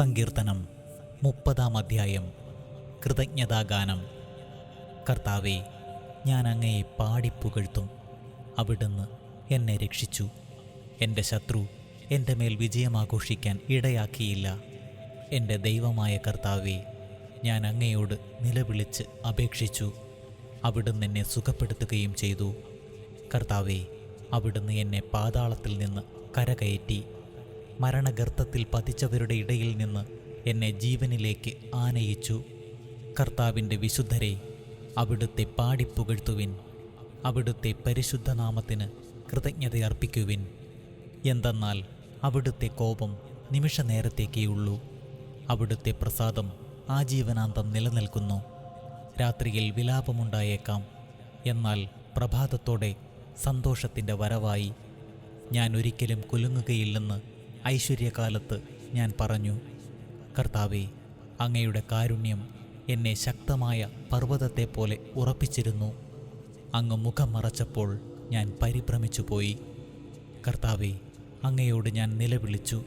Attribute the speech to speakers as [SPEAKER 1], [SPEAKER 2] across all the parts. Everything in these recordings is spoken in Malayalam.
[SPEAKER 1] സങ്കീർത്തനം മുപ്പതാം അധ്യായം. കൃതജ്ഞതാഗാനം. കർത്താവെ ഞാൻ അങ്ങയെ പാടിപ്പുകഴ്ത്തും. അവിടുന്ന് എന്നെ രക്ഷിച്ചു. എന്റെ ശത്രു എന്റെ മേൽ വിജയമാഘോഷിക്കാൻ ഇടയാക്കിയില്ല. എന്റെ ദൈവമായ കർത്താവെ ഞാൻ അങ്ങയോട് നിലവിളിച്ച് അപേക്ഷിച്ചു. അവിടുന്ന് എന്നെ സുഖപ്പെടുത്തുകയും ചെയ്തു. കർത്താവെ അവിടുന്ന് എന്നെ പാതാളത്തിൽ നിന്ന് കരകയറ്റി. മരണഗർത്തത്തിൽ പതിച്ചവരുടെ ഇടയിൽ നിന്ന് എന്നെ ജീവനിലേക്ക് ആനയിച്ചു. കർത്താവിന്റെ വിശുദ്ധരെ അവിടുത്തെ പാടിപ്പുകഴ്ത്തുവിൻ. അവിടുത്തെ പരിശുദ്ധനാമത്തിന് കൃതജ്ഞത അർപ്പിക്കുവിൻ എന്തെന്നാൽ അവിടുത്തെ കോപം നിമിഷ നേരത്തേക്കേയുള്ളൂ അവിടുത്തെ പ്രസാദം ആജീവനാന്തം നിലനിൽക്കുന്നു. രാത്രിയിൽ വിലാപമുണ്ടായേക്കാം. എന്നാൽ പ്രഭാതത്തോടെ സന്തോഷത്തിന്റെ വരവായി ഞാൻ ഒരിക്കലും കുലുങ്ങുകയില്ലെന്ന് ഐശ്വര്യകാലത്ത് ഞാൻ പറഞ്ഞു കർത്താവേ അങ്ങയുടെ കാരുണ്യം എന്നെ ശക്തമായ പർവതത്തെ പോലെ ഉറപ്പിച്ചിരുന്നു. അങ്ങ് മുഖം മറച്ചപ്പോൾ ഞാൻ പരിഭ്രമിച്ചു പോയി കർത്താവെ അങ്ങയോട് ഞാൻ നിലവിളിച്ചു.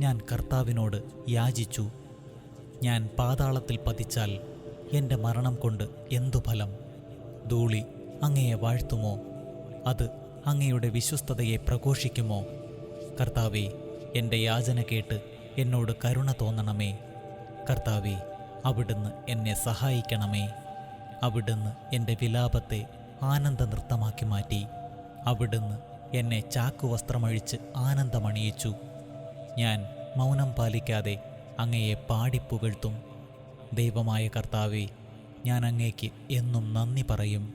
[SPEAKER 1] ഞാൻ കർത്താവിനോട് യാചിച്ചു. ഞാൻ പാതാളത്തിൽ പതിച്ചാൽ എന്റെ മരണം കൊണ്ട് എന്തു ഫലം? ധൂളി അങ്ങയെ വാഴ്ത്തുമോ? അത് അങ്ങയുടെ വിശ്വസ്തതയെ പ്രഘോഷിക്കുമോ? കർത്താവെ എന്റെ യാചന കേട്ട് എന്നോട് കരുണ തോന്നണമേ. കർത്താവേ അവിടുന്ന് എന്നെ സഹായിക്കണമേ. അവിടുന്ന് എന്റെ വിലാപത്തെ ആനന്ദ നൃത്തമാക്കി മാറ്റി. അവിടുന്ന് എന്നെ ചാക്കുവസ്ത്രമഴിച്ച് ആനന്ദമണിയിച്ചു. ഞാൻ മൗനം പാലിക്കാതെ അങ്ങയെ പാടിപ്പുകഴ്ത്തും. ദൈവമായ കർത്താവേ ഞാൻ അങ്ങേക്ക് എന്നും നന്ദി പറയും.